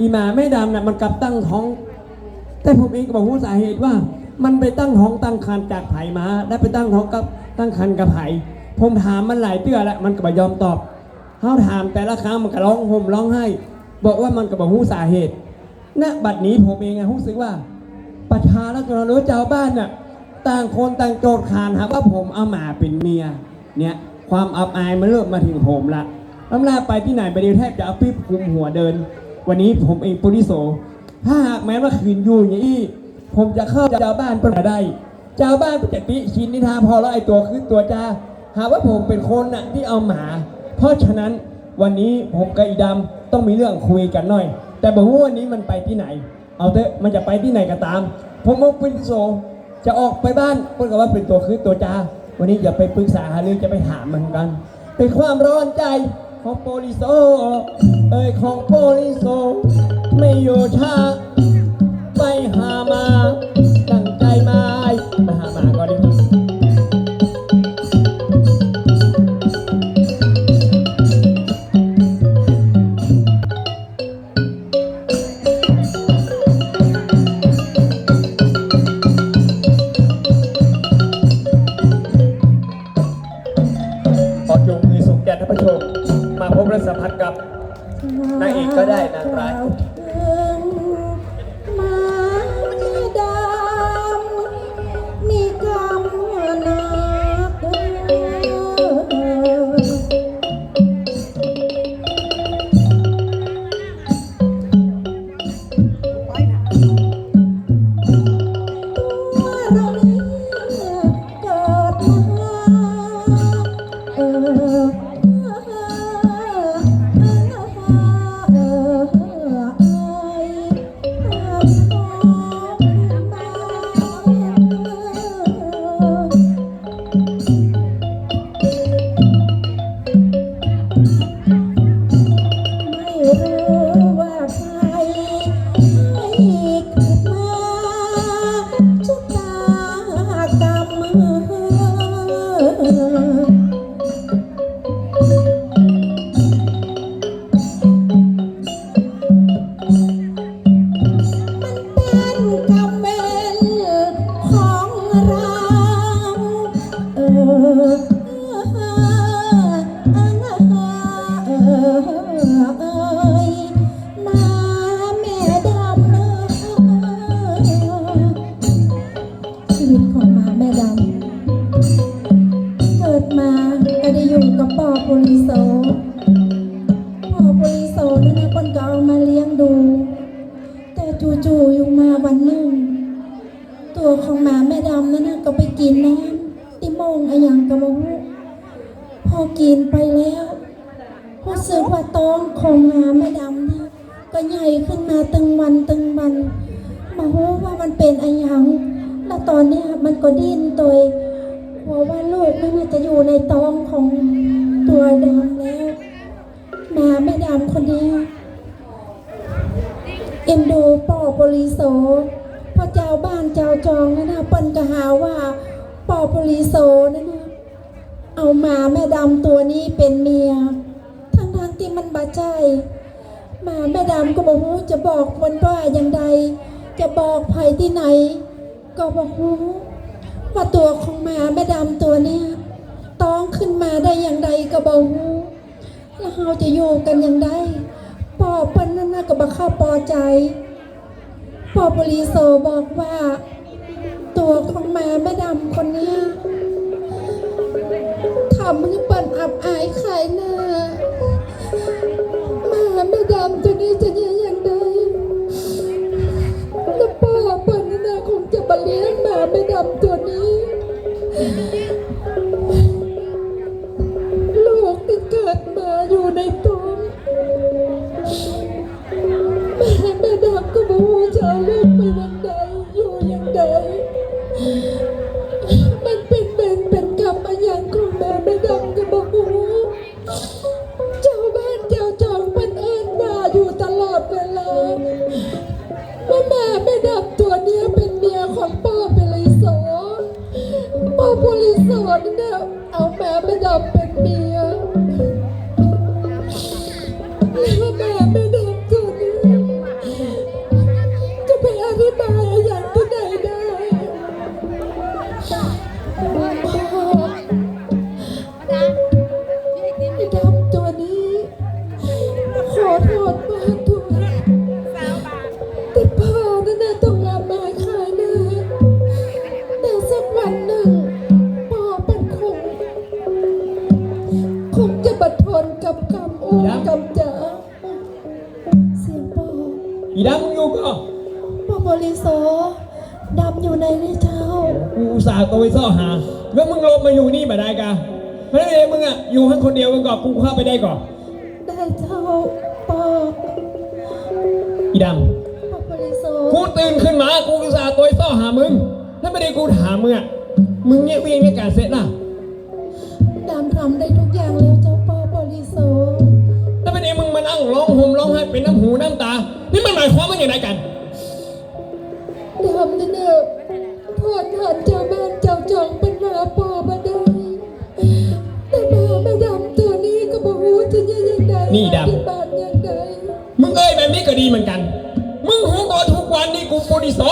อีหมาแม่ดำน่ะมันกลับตั้งท้อง แต่ผมเองก็บอกว่าสาเหตุว่า มันไปตั้งท้องตั้งครรภ์จากไผ่มาและไปตั้งท้องกับตั้งครรภ์กับไผ่ผมถามมันหลายเตื้อแล้วมันก็บ่ยอมตอบเขาถามแต่ละครั้งมันก็ร้องห่มร้องไห้ บอกว่ามันก็บอกหูสาเหตุณบัดนี้ผมเองอะรู้สึกว่าประชาและกรรู้เจ้าบ้านน่ะต่างคนต่างโจทย์ขานหาว่าผมเอาหมาเป็นเมียเนี่ยความอับอายมันเริ่มมาถึงผมละลำลาไปที่ไหนไปเดียวแทบจะเอาปิ๊บคุมหัวเดิน วันนี้ผมเองปุริโสถ้าหากแม้ว่าคืนอยู่อย่างนี้ผมจะเข้าเจ้าบ้านเป็นได้เจ้าบ้านเป็นติชินนิทาพอแล้วไอตัวคือตัวจ้าหาว่าผมเป็นคนน่ะที่เอาหมา เพราะฉะนั้นวันนี้ผมกับอีดำต้องมีเรื่องคุยกันหน่อย แต่บอกว่าวันนี้มันไปที่ไหน เอาเถอะมันจะไปที่ไหนก็ตาม ผมเอาเป็นโซ จะออกไปบ้านเพื่อกับว่าเป็นตัวคือตัวจ้าวันนี้อย่าไปปรึกษาหารือจะไปถามมันกัน เป็นความร้อนใจ ของโปลิโซ เอ้ยของโปลิโซ ไม่อยู่ช้าไปหามา กก็ได้นางร้าย นะก็ไปกินน้ำติโมงอะยังกระมูพอกินไปแล้วรู้สึกว่าท้องของหาแม่ดำเนี่ก็ใหญ่ขึ้นมาตึงวันตึงวัน มารู้ว่ามันเป็นอะยังแล้วตอนนี้มันก็ดิ้นตัวกลัวว่าลูกนั่นน่ะจะอยู่ในท้องของตัวดำแล้วมาแม่ดำคนเนี้เอ็นดูปอปริโสพระเจ้าบ้านเจ้าจองนั่นะปนก็หาว่า ปอปริโสนั่นนะเอามาแม่ดำตัวนี้เป็นเมีย ทั้งทางที่มันบาใจ มาแม่ดำก็บอกฮูจะบอกคนว่าอย่างใด จะบอกภัยที่ไหน ก็บอกฮูว่าตัวของมาแม่ดำตัวเนี้ยต้องขึ้นมาได้อย่างใดก็บอกฮูแล้วเราจะอยู่กันอย่างไรปอปิ้นนั่นน่ะก็บักเข้าปอใจ ปอปรีโซบอกว่า ตัวของแม่แม่ดำคนนี้ทำให้เปิ้นอับอายขายหน้าแม่แม่ดำตัวนี้จะยังยังไดแล้วป้าเปิดหนั่นน่ะคงจะมาเลี้ยงแม่แม่ดำตัวนี้ อยู่ตลอดเวลาว่าแม่แม่ พ่อโปลิโซดำอยู่ในนี่เจ้า กูอุตส่าห์ตัวไปซ่อหา แล้วมึงลงมาอยู่นี่มาได้กะเพราะฉะนั้นเองมึงอะอยู่ข้างคนเดียวมึงก่อนกูเข้าไปได้ก่อนได้เจ้าปออีดพ่อโปลิโซำกูตื่นขึ้นมากูอุตส่าห์ตัวไปซ่อหามึงแล้วไม่ได้กูถามมึงอะมึงเนี่ยวิ่งในการเสร็จล่ะ หมายความว่าอย่างไรกัน ดำนั่นเองโทษหันเจ้าบ้านเจ้าจองเป็นมาปอมาได้ แต่มาแม่ดำตัวนี้ก็บอกว่าจะยังยังไงนี่ดำที่บ้านยังไง มึงเอ้ยแบบนี้ก็ดีเหมือนกัน มึงหูกอทุกวันนี่กูโปรดิโซ